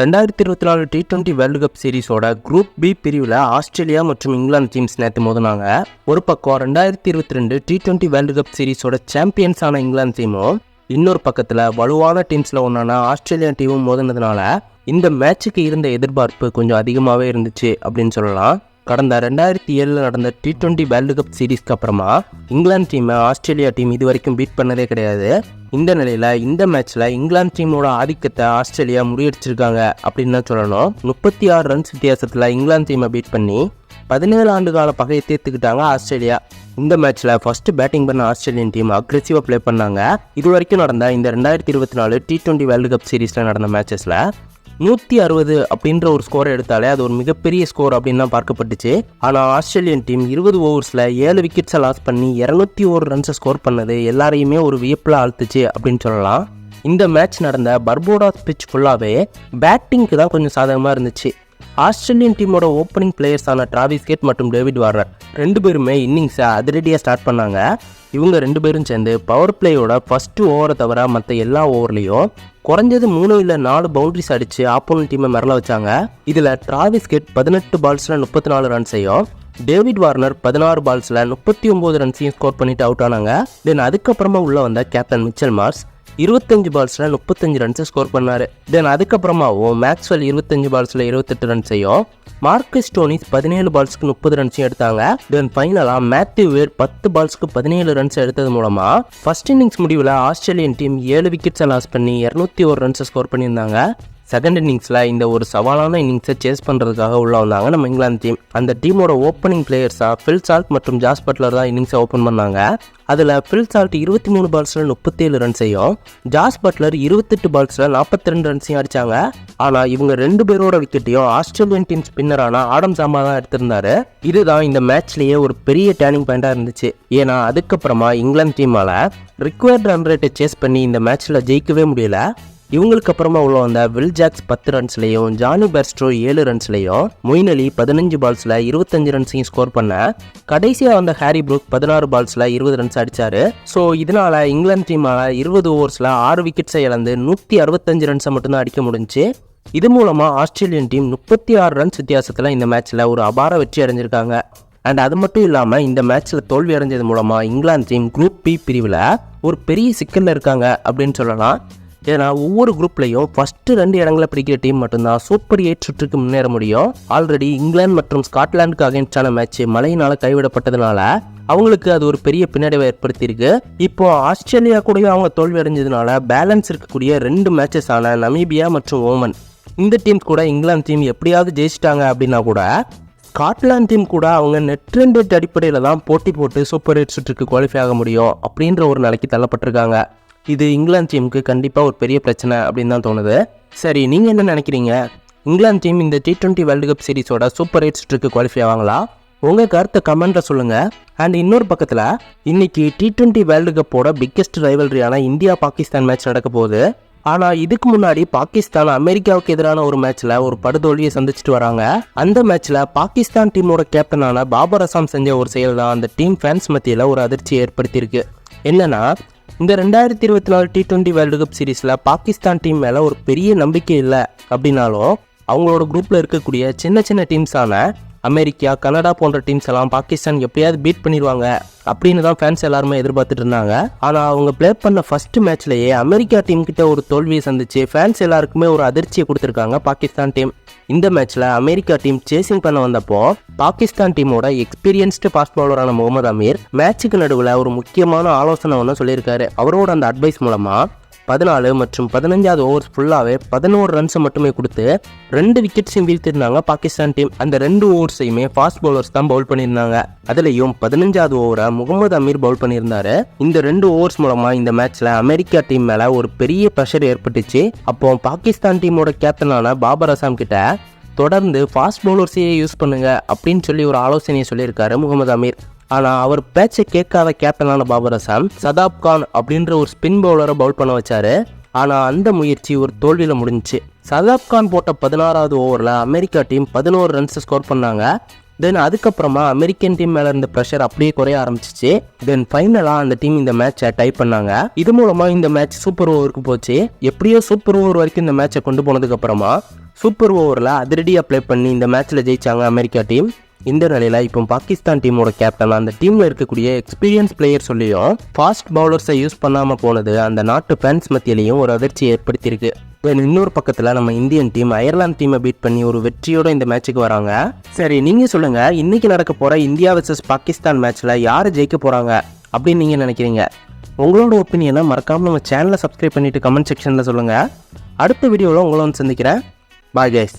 ரெண்டாயிரத்தி இருபத்தி நாலு டி டுவெண்ட்டி வேர்ல்டு கப் சீரிஸோட குரூப் பி பிரிவில் ஆஸ்திரேலியா மற்றும் இங்கிலாந்து டீம்ஸ் நேற்று மோதினாங்க. ஒரு பக்கம் ரெண்டாயிரத்தி இருபத்தி ரெண்டு டி டுவெண்ட்டி வேர்ல்டு கப் சீரிஸோட சாம்பியன்ஸான இங்கிலாந்து டீமும் இன்னொரு பக்கத்தில் வலுவான டீம்ஸில் ஒன்றான ஆஸ்திரேலியா டீமும் மோதினதுனால இந்த மேட்சுக்கு இருந்த எதிர்பார்ப்பு கொஞ்சம் அதிகமாகவே இருந்துச்சு அப்படின்னு சொல்லலாம். கடந்த ரெண்டாயிரத்தி ஏழில் நடந்த டி டுவெண்ட்டி வேர்ல்டு கப் சீரிஸ்க்கு அப்புறமா இங்கிலாந்து டீமை ஆஸ்திரேலியா டீம் இது வரைக்கும் பீட் பண்ணதே கிடையாது. இந்த நிலையில் இந்த மேட்ச்சில் இங்கிலாந்து டீமோட ஆதிக்கத்தை ஆஸ்திரேலியா முறியடிச்சிருக்காங்க அப்படின்னு தான் சொல்லணும். முப்பத்தி ஆறு ரன்ஸ் வித்தியாசத்தில் இங்கிலாந்து டீமை பீட் பண்ணி பதினேழு ஆண்டு கால பகையை தீர்த்துக்கிட்டாங்க ஆஸ்திரேலியா. இந்த மேட்ச்சில் ஃபஸ்ட்டு பேட்டிங் பண்ண ஆஸ்திரேலியன் டீம் அக்ரெசிவாக ப்ளே பண்ணாங்க. இது வரைக்கும் நடந்த இந்த ரெண்டாயிரத்தி இருபத்தி நாலு டி டுவெண்ட்டி வேர்ல்டு கப் சீரிஸில் நடந்த மேட்சஸில் நூற்றி அறுபது அப்படின்ற ஒரு ஸ்கோரை எடுத்தாலே அது ஒரு மிகப்பெரிய ஸ்கோர் அப்படின்னு தான் பார்க்கப்பட்டுச்சு. ஆனால் ஆஸ்திரேலியன் டீம் இருபது ஓவர்ஸில் ஏழு விக்கெட்ஸை லாஸ் பண்ணி இரநூத்தி ஒரு ரன்ஸை ஸ்கோர் பண்ணது எல்லாரையுமே ஒரு வியப்பில் ஆழ்த்துச்சு அப்படின்னு சொல்லலாம். இந்த மேட்ச் நடந்த பர்போடாஸ் பிச் ஃபுல்லாகவே பேட்டிங்க்கு தான் கொஞ்சம் சாதகமாக இருந்துச்சு. ஆஸ்திரேலியன் டீமோட ஓப்பனிங் பிளேயர்ஸான டிராவிஸ் கேட் மற்றும் டேவிட் வார்னர் ரெண்டு பேருமே இன்னிங்ஸை அதிரடியாக ஸ்டார்ட் பண்ணாங்க. இவங்க ரெண்டு பேரும் சேர்ந்து பவர் பிளேயோட ஃபஸ்ட்டு ஓவரை தவிர மற்ற எல்லா ஓவர்லேயும் குறைஞ்சது மூணு இல்லை நாலு பவுண்டரிஸ் அடித்து ஆப்போனன்ட் டீமை மிரள வச்சாங்க. இதில் டிராவிஸ் கெட் பதினெட்டு பால்ஸில் முப்பத்தி நாலு ரன்ஸையும் டேவிட் வார்னர் பதினாறு பால்ஸில் முப்பத்தி ஒம்பது ரன்ஸையும் ஸ்கோர் பண்ணிட்டு அவுட் ஆனாங்க. தென் அதுக்கப்புறமா உள்ளே வந்த கேப்டன் மிச்சல் மார்ஸ் இருபத்தஞ்சு பால்ஸில் முப்பத்தஞ்சு ரன்ஸை ஸ்கோர் பண்ணார். தென் அதுக்கப்புறமாவும் மேக்ஸ்வெல் இருபத்தஞ்சு பால்ஸில் இருபத்தெட்டு ரன்ஸையும் மார்க்கஸ் டோனிஸ் பதினேழு பால்ஸ்க்கு முப்பது ரன்ஸையும் எடுத்தாங்க. தென் ஃபைனலாக மேத்யூ வேர் பத்து பால்ஸ்க்கு பதினேழு ரன்ஸ் எடுத்தது மூலமாக ஃபர்ஸ்ட் இன்னிங்ஸ் முடிவில் ஆஸ்திரேலியன் டீம் ஏழு விக்கெட்ஸை லாஸ் பண்ணி இரநூத்தி ஒரு ரன்ஸை ஸ்கோர் பண்ணியிருந்தாங்க. செகண்ட் இன்னிங்ஸில் இந்த ஒரு சவாலான இன்னிங்ஸை சேஸ் பண்ணுறதுக்காக உள்ள வந்தாங்க. நம்ம இங்கிலாந்து டீம் அந்த டீமோட ஓப்பனிங் பிளேயர்ஸாக ஃபில் சால்ட் மற்றும் ஜாஸ் பட்லர் தான் இன்னிங்ஸை ஓப்பன் பண்ணாங்க. அதில் ஃபில் சால்ட் இருபத்தி மூணு பால்ஸில் முப்பத்தேழு ரன்ஸையும் ஜாஸ் பட்லர் இருபத்தெட்டு பால்ஸில் நாற்பத்தி ரெண்டு ரன்ஸையும் அடித்தாங்க ஆனால் இவங்க ரெண்டு பேரோட விக்கெட்டையும் ஆஸ்திரேலியன் டீம் ஸ்பின்னரான ஆடம் சாமா தான் எடுத்திருந்தாரு. இதுதான் இந்த மேட்ச்லேயே ஒரு பெரிய டேர்னிங் பாயிண்டாக இருந்துச்சு. ஏன்னா அதுக்கப்புறமா இங்கிலாந்து டீமால் ரிக்வயர்ட் ரன் ரேட்டை சேஸ் பண்ணி இந்த மேட்ச்சில் ஜெயிக்கவே முடியல. இவங்களுக்கு அப்புறமா உள்ள வந்த வில் ஜாக்ஸ் பத்து ரன்ஸ்லையும் ஜானி பெர்ஸ்ட்ரோ ஏழு ரன்ஸ்லையும் மொயின் அலி பதினஞ்சு பால்ஸில் இருபத்தஞ்சு ரன்ஸையும் ஸ்கோர் பண்ண கடைசியாக வந்த ஹாரி ப்ரூக் பதினாறு பால்ஸில் இருபது ரன்ஸ் அடிச்சாரு. ஸோ இதனால இங்கிலாந்து டீமால் இருபது ஓவர்ஸில் ஆறு விக்கெட்ஸை இழந்து நூற்றி அறுபத்தஞ்சு ரன்ஸை மட்டும்தான் அடிக்க முடிஞ்சுச்சு இது மூலமாக ஆஸ்திரேலியன் டீம் முப்பத்தி ஆறு ரன்ஸ் வித்தியாசத்தில் இந்த மேட்ச்சில் ஒரு அபார வெற்றி அடைஞ்சிருக்காங்க. அண்ட் அது மட்டும் இல்லாமல் இந்த மேட்ச்சில் தோல்வி அடைஞ்சது மூலமாக இங்கிலாந்து டீம் குரூப் பி பிரிவில் ஒரு பெரிய சிக்கலில் இருக்காங்க அப்படின்னு சொல்லலாம். ஏன்னா ஒவ்வொரு குரூப்லையும் ஃபஸ்ட்டு ரெண்டு இடங்களை பிடிக்கிற டீம் மட்டும்தான் சூப்பர் எயிட் சுற்றுக்கு முன்னேற முடியும். ஆல்ரெடி இங்கிலாந்து மற்றும் ஸ்காட்லாந்துக்கு அகேன்ஸ்டான மேட்ச் மழையினால் கைவிடப்பட்டதுனால அவங்களுக்கு அது ஒரு பெரிய பின்னடைவை ஏற்படுத்தியிருக்கு. இப்போ ஆஸ்திரேலியா கூடயும் அவங்க தோல்வி அடைஞ்சதுனால பேலன்ஸ் இருக்கக்கூடிய ரெண்டு மேட்சஸ் ஆன நமீபியா மற்றும் ஓமன் இந்த டீம் கூட இங்கிலாந்து டீம் எப்படியாவது ஜெயிச்சிட்டாங்க அப்படின்னா கூட ஸ்காட்லாந்து டீம் கூட அவங்க நெட் ரன் ரேட் அடிப்படையில் தான் போட்டி போட்டு சூப்பர் எயிட் சுற்றுக்கு குவாலிஃபை ஆக முடியும் அப்படின்ற ஒரு நிலைக்கு தள்ளப்பட்டிருக்காங்க. இது இங்கிலாந்து டீமுக்கு கண்டிப்பாக ஒரு பெரிய பிரச்சனை அப்படின்னு தான் தோணுது. சரி நீங்கள் என்ன நினைக்கிறீங்க? இங்கிலாந்து டீம் இந்த டி ட்வெண்ட்டி வேர்ல்டு கப் சீரிஸோட சூப்பர் எயிட் சுற்றுக்கு குவாலிஃபை ஆவாங்களா? உங்கள் கருத்தை கமெண்ட்டில் சொல்லுங்கள் அண்ட் இன்னொரு பக்கத்தில் இன்னைக்கு டி ட்வெண்ட்டி வேர்ல்டு கப்போட பிக்கெஸ்ட் ரைவல்ரியான இந்தியா பாகிஸ்தான் மேட்ச் நடக்க போகுது. ஆனால் இதுக்கு முன்னாடி பாகிஸ்தான் அமெரிக்காவுக்கு எதிரான ஒரு மேட்ச்சில் ஒரு படுதோல்வியை சந்திச்சுட்டு வராங்க. அந்த மேட்ச்சில் பாகிஸ்தான் டீமோட கேப்டனான பாபர் அசாம் செஞ்ச ஒரு செயல் தான் அந்த டீம் ஃபேன்ஸ் மத்தியில் ஒரு அதிர்ச்சியை ஏற்படுத்தியிருக்கு. என்னன்னா இந்த ரெண்டாயிரத்தி இருபத்தி நாலு டி டுவெண்ட்டி வேர்ல்டு கப் சீரீஸில் பாகிஸ்தான் டீம் மேலே ஒரு பெரிய நம்பிக்கை இல்லை அப்படின்னாலும் அவங்களோட குரூப்பில் இருக்கக்கூடிய சின்ன சின்ன டீம்ஸான அமெரிக்கா கனடா போன்ற டீம்ஸ் எல்லாம் பாகிஸ்தான் எப்படியாவது பீட் பண்ணிடுவாங்க அப்படின்னு தான் ஃபேன்ஸ் எல்லாருமே எதிர்பார்த்துட்டு இருந்தாங்க. ஆனால் அவங்க ப்ளே பண்ண ஃபர்ஸ்ட் மேட்ச்லேயே அமெரிக்கா டீம் கிட்ட ஒரு தோல்வியை சந்திச்சு ஃபேன்ஸ் எல்லாருக்குமே ஒரு அதிர்ச்சியை கொடுத்துருக்காங்க பாகிஸ்தான் டீம் இந்த மேட்ச்சில் அமெரிக்கா டீம் சேசிங் பண்ண வந்தப்போ பாகிஸ்தான் டீமோட எக்ஸ்பீரியன்ஸ்டு ஃபாஸ்ட் பவுலரான முகமது அமீர் மேட்சுக்கு நடுவில் ஒரு முக்கியமான ஆலோசனை ஒன்று சொல்லியிருக்காரு. அவரோட அந்த அட்வைஸ் மூலமாக பதினாலு மற்றும் பதினஞ்சாவது ஓவர்ஸ் ஃபுல்லாகவே பதினோரு ரன்ஸை மட்டுமே கொடுத்து ரெண்டு விக்கெட்ஸையும் வீழ்த்திருந்தாங்க பாகிஸ்தான் டீம் அந்த ரெண்டு ஓவர்ஸையுமே ஃபாஸ்ட் பவுலர்ஸ் தான் பவுல் பண்ணியிருந்தாங்க. அதுலேயும் பதினஞ்சாவது ஓவரை முகமது அமீர் பவுல் பண்ணியிருந்தாரு. இந்த ரெண்டு ஓவர்ஸ் மூலமாக இந்த மேட்ச்சில் அமெரிக்கா டீம் மேலே ஒரு பெரிய ப்ரெஷர் ஏற்பட்டுச்சு. அப்போ பாகிஸ்தான் டீமோட கேப்டனான பாபர் அசாம் கிட்ட தொடர்ந்து ஃபாஸ்ட் பவுலர்ஸையே யூஸ் பண்ணுங்க அப்படின்னு சொல்லி ஒரு ஆலோசனையை சொல்லியிருக்காரு முகமது அமீர். ஆனால் அவர் பேச்சை கேட்காத கேப்டனான பாபர் அசாம் சதாப் கான் அப்படின்ற ஒரு ஸ்பின் பவுலரை பவுல் பண்ண வச்சாரு. ஆனால் அந்த முயற்சி ஒரு தோல்வியில் முடிஞ்சுச்சு. சதாப் கான் போட்ட பதினாறாவது ஓவரில் அமெரிக்கா டீம் பதினோரு ரன்ஸ் ஸ்கோர் பண்ணாங்க. தென் அதுக்கப்புறமா அமெரிக்கன் டீம் மேலே இருந்த ப்ரெஷர் அப்படியே குறைய ஆரம்பிச்சிச்சு. தென் ஃபைனலாக அந்த டீம் இந்த மேட்சை டைப் பண்ணாங்க. இது மூலமாக இந்த மேட்ச் சூப்பர் ஓவருக்கு போச்சு. எப்படியோ சூப்பர் ஓவர் வரைக்கும் இந்த மேட்சை கொண்டு போனதுக்கப்புறமா சூப்பர் ஓவரில் அதிரடியாக ப்ளே பண்ணி இந்த மேட்ச்சில் ஜெயிச்சாங்க அமெரிக்கா டீம் இந்த நிலையில் இப்போ பாகிஸ்தான் டீமோட கேப்டன் அந்த டீமில் இருக்கக்கூடிய எக்ஸ்பீரியன்ஸ் பிளேயர் சொல்லியும் ஃபாஸ்ட் பவுலர்ஸை யூஸ் பண்ணாமல் போனது அந்த நாட்டு ஃபேன்ஸ் மத்தியிலையும் ஒரு அதிர்ச்சி ஏற்படுத்தியிருக்கு. இன்னொரு பக்கத்தில் நம்ம இந்தியன் டீம் அயர்லாந்து டீமை பீட் பண்ணி ஒரு வெற்றியோட இந்த மேட்ச்சுக்கு வராங்க. சரி நீங்கள் சொல்லுங்கள் இன்னைக்கு நடக்க போகிற இந்தியா வர்சஸ் பாகிஸ்தான் மேட்ச்சில் யார் ஜெயிக்க போகிறாங்க அப்படின்னு நீங்கள் நினைக்கிறீங்க? உங்களோட ஒப்பீனியனை மறக்காமல் நம்ம சேனலை சப்ஸ்கிரைப் பண்ணிவிட்டு கமெண்ட் செக்ஷனில் சொல்லுங்கள் அடுத்த வீடியோவில் உங்களை வந்து சந்திக்கிறேன். Bye guys